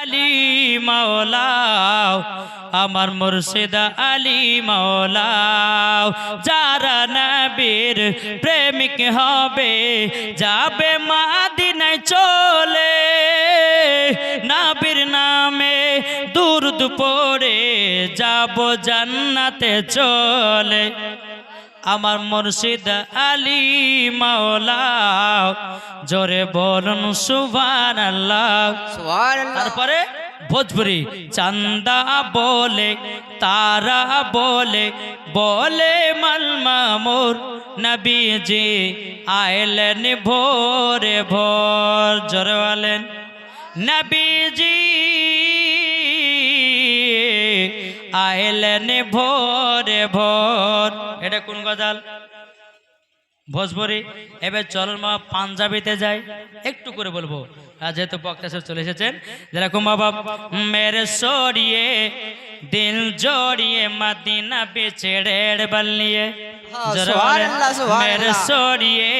আলী মাওলাও, আমার মুর্শিদা আলী মাওলাও, যারা নবীর প্রেমিক হবে, যাবে মাদিনায় চলে। নাবির নামে দুরুদ পড়ে, যাব জান্নাতে চলে। আমার মুর্শিদ আলী মাওলাও জোরে বলুন সুভান আল্লাহ তারপরে ভোজপুরি চান্দা বলে তারা বলে বলে মালমামুর নবীজি আইলেন ভোরে ভোর জোরে বলেন নবীজি আইলেন ভোরে ভোর। এটা কোন গজাল? ভোজপুরি। এবার চলন মা পাঞ্জাবিতে যাই। একটু করে বলব। যেহেতু বক্তা সব চলে এসেছেন যেরকম বাবা মেরে সরিয়ে দিল জড়িয়ে মাদিনা বেছে রেড় বাল নিয়ে সরিয়ে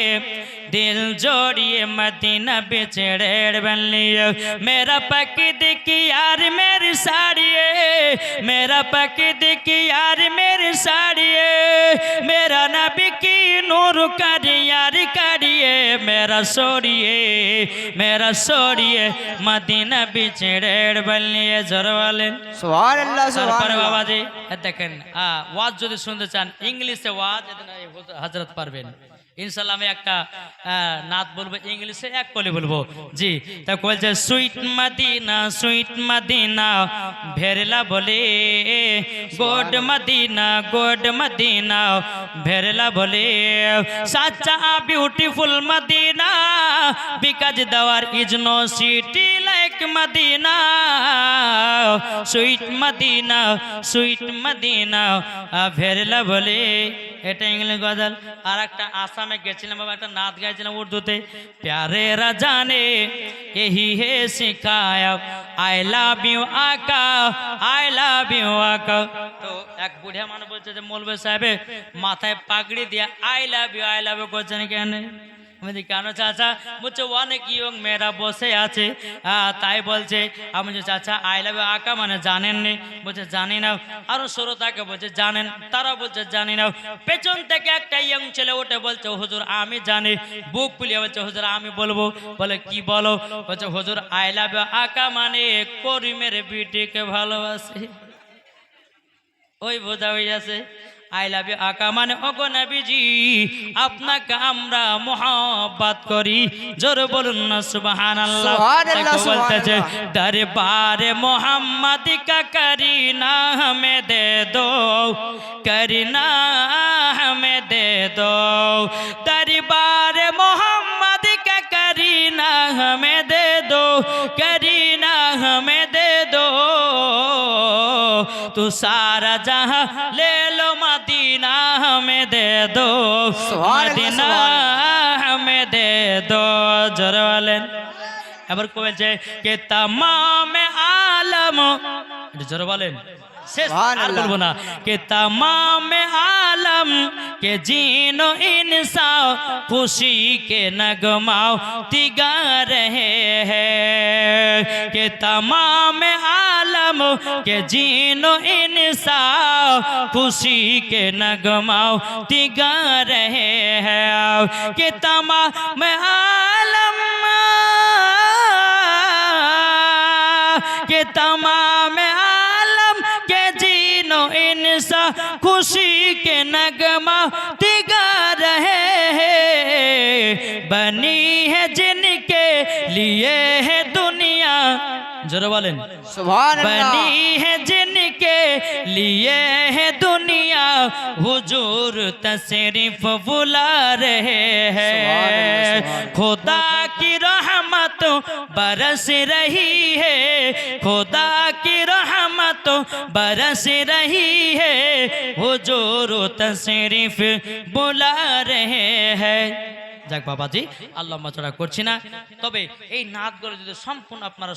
दिल जोड़िए मदीना बिछड़ेड़ बन लियो मेरा पकी दिखी यार मेरी साड़िए। मेरा पकी दिखी यार मेरी साड़िए। मेरा नबी की नूर करी यार करिए मेरा सोड़िए मेरा सोड़िए मदीना बिछड़ेड़ बन लिये लिए जोरवाले। सुभान अल्लाह सुभान बाबा जी देखें आ वाज जो सुनते चान। इंग्लिश से वाज इतना হাজরত পারবেন। ইনশাল্লাহ আমি একটা নাত বলব, ইংলিশে এক কলি বলব। জি, তা বলছে সুইট মদিনা সুইট মদিনা, ভেরলা বলে, গোড মদিনা গোড মদিনা, ভেরলা বলে, সাচ্চা beautiful Madina, because there is no city like Madina, sweet Madina sweet Madina ভেরলা বলে এটা ইংলিশ গজল। আর একটা আসামে গেছিলাম, বাবা, একটা নাচ গাইছিলাম উর্দুতে। প্যারে রাজানে, এহি হে শিখায় আই লাভ ইউ আকা, আই লাভ ইউ আকা। তো এক বুড়িয়া মানুষ বলছে যে মোলবে সাহেবে, মাথায় পাগড়ি দিয়ে, I love you, I love you করছেন কেন? আমি বলি, কেন চাচা? বলছে অনেক ইয়ং মেয়েরা বসে আছে। আহ, তাই বলছে। আমি বলছি, চাচা আই লাভ আঁকা মানে জানেন নি বলছে জানি না। আরও শ্রোতাকে বলছে জানেন। তারা বলছে জানি না। পেছন থেকে একটা ইয়ং ছেলে উঠে বলছে হুজুর আমি জানি। বুক ফুলিয়ে বলছে হুজুর আমি বলব। বলে কি বলো? বলছে হুজুর আই লাভ আঁকা মানে করিমের বিটিকে ভালোবাসে। ওই বোঝা হয়ে যাচ্ছে আই লাভ ইউ আকা মানে ওগো নবীজি আপনাকে আমরা মোহাব্বত করি। জোর বলুন না সুবহানাল্লাহ। সুবহানাল্লাহ বলতেছে দরবারে মোহাম্মদ কা করিনা হমে দে দো করিনা হমে দে দো। দরবারে মোহাম্মদ কা করিনা হমে দে দো করিনা হমে দে দো। তু সারা জাহান লে हमें दे दो सुभान अल्लाह, मदीना हमें दे दो जोर वालें এবার কমেছে কে তামাম আলম একটু জোরে বলেন শেষ আর সুবহানাল্লাহ। বলবো না কে তামাম আলম के जीनो इंसान खुशी के नगमाओ तिगा रहे हैं कि तमाम आलम के जीनो इंसान खुशी के नगमाओ तिगा रहे हैं कि तमाम आलम के तमाम आलम के जीनो इंसा खुशी के नगमा दिगा रहे हैं बनी है जिनके लिए है दुनिया जरा बोलें সুবহানাল্লাহ बनी है जिनके लिए है दुनिया हुजूर तशरीफ बुला रहे हैं खुदा की रहमत बरस रही है खुदा की रहमत बरस रही है हुजूर तशरीफ बुला रहे हैं যাক বাবাজি আল্লাহ মাচড়া করছি না তবে এই নাচগুলো যদি সম্পূর্ণ আপনারা